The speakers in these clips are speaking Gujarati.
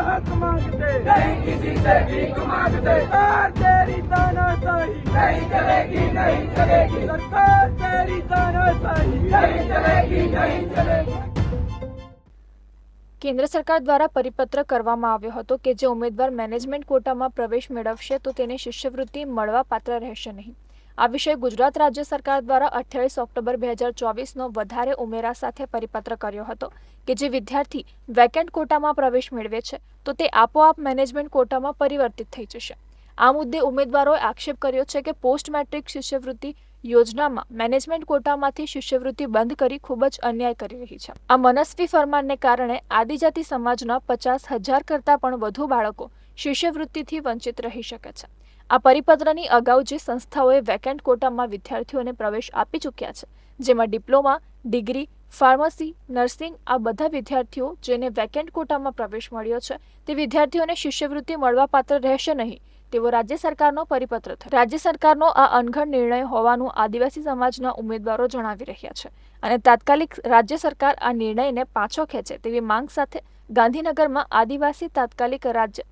हक मांगते नहीं किसी से भीख मांगते सरकार तेरी तानाशाही नहीं चलेगी नहीं चलेगी सरकार तेरी तानाशाही नहीं चलेगी नहीं चलेगी કેન્દ્ર સરકાર દ્વારા પરિપત્ર કરવામાં આવ્યો હતો કે જે ઉમેદવાર મેનેજમેન્ટ કોટામાં પ્રવેશ મેળવશે તો તેને શિષ્યવૃત્તિ મળવા પાત્ર રહેશે નહીં આ વિષય ગુજરાત રાજ્ય સરકાર દ્વારા અઠ્યાવીસ ઓક્ટોબર બે હજાર ચોવીસનો વધારે ઉમેરા સાથે પરિપત્ર કર્યો હતો કે જે વિદ્યાર્થી વેકેન્ટ કોટામાં પ્રવેશ મેળવે છે, તો તે આપોઆપ મેનેજમેન્ટ કોટામાં પરિવર્તિત થઈ જશે. આ મુદ્દે ઉમેદવારોએ આક્ષેપ કર્યો છે કે પોસ્ટ મેટ્રિક શિષ્યવૃત્તિ યોજનામાં મેનેજમેન્ટ કોટામાંથી શિષ્યવૃત્તિ બંધ કરી ખૂબ જ અન્યાય કરી રહી છે. આ મનસ્વી ફરમાનને કારણે આદિજાતિ સમાજના પચાસ હજાર કરતાં પણ વધુ બાળકો શિષ્યવૃત્તિથી વંચિત રહી શકે છે. આ પરિપત્રની અગાઉ જે સંસ્થાઓએ વેકેન્ટ કોટામાં વિદ્યાર્થીઓને પ્રવેશ આપી ચૂક્યા છે, જેમાં ડિપ્લોમા, ડિગ્રી, ફાર્મસી, નર્સિંગ આ બધા વિદ્યાર્થીઓ જેને વેકેન્ટ કોટામાં પ્રવેશ મળ્યો છે, તે વિદ્યાર્થીઓને શિષ્યવૃત્તિ મળવાપાત્ર રહેશે નહીં. તેવો રાજ્ય સરકારનો પરિપત્ર થયો રાજ્ય સરકારનો આ અનઘડ નિર્ણય હોવાનું આદિવાસી સમાજના ઉમેદવારો જણાવી રહ્યા છે અને તાત્કાલિક રાજ્ય સરકાર આ નિર્ણયને પાછો ખેંચે તેવી માંગ સાથે ગાંધીનગરમાં આદિવાસી તાત્કાલિક રાજ્ય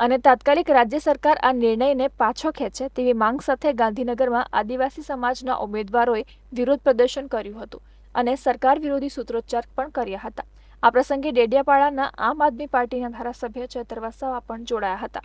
અને તાત્કાલિક રાજ્ય સરકાર આ નિર્ણયને પાછો ખેંચે તેવી માંગ સાથે ગાંધીનગરમાં આદિવાસી સમાજના ઉમેદવારોએ વિરોધ પ્રદર્શન કર્યું હતું અને સરકાર વિરોધી સૂત્રોચ્ચાર પણ કર્યા હતા. આ પ્રસંગે ડેડિયાપાડાના આમ આદમી પાર્ટીના ધારાસભ્ય ચેતર વસાવા પણ જોડાયા હતા.